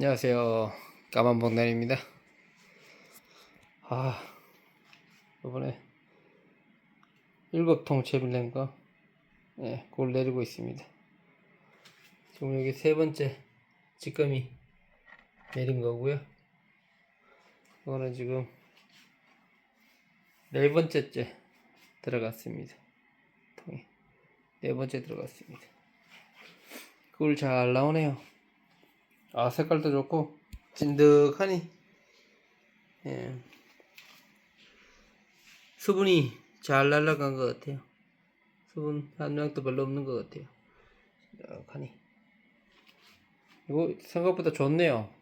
안녕하세요. 까만봉단입니다. 아, 이번에 일곱 통 채빌낸 거, 예, 그걸 내리고 있습니다. 지금 여기 세 번째 직검이 내린 거고요. 이거는 지금 네 번째째 들어갔습니다. 통에 네 번째 들어갔습니다. 꿀잘 나오네요. 아 색깔도 좋고. 찐득하니? 예. 수분이 잘 날라간 것 같아요. 수분 함량도 별로 없는 것 같아요. 찐득하니? 이거 생각보다 좋네요.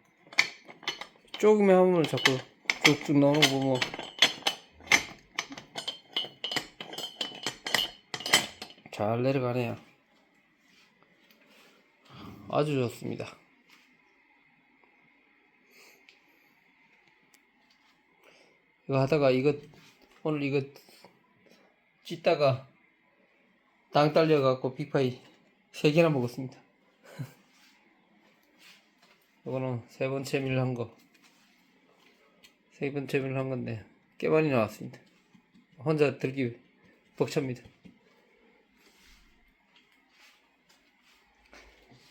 조금의 화물을 자꾸 쭉쭉 넣는 거 보면 잘 내려가네요. 아주 좋습니다 이거 하다가 이거 오늘 이거 찢다가 당 딸려 갖고 빅파이 세 개나 먹었습니다. 이거는 세 번째 밀한 거. 세 번째 밀한 건데 꽤 많이 나왔습니다. 혼자 들기 벅찹니다.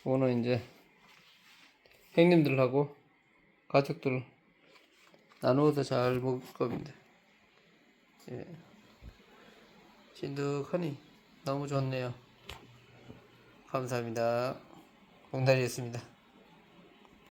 이거는 이제 형님들하고 가족들 나누어서 잘 먹을 겁니다. 예. 찐득하니 너무 좋네요. 감사합니다. 공달이었습니다.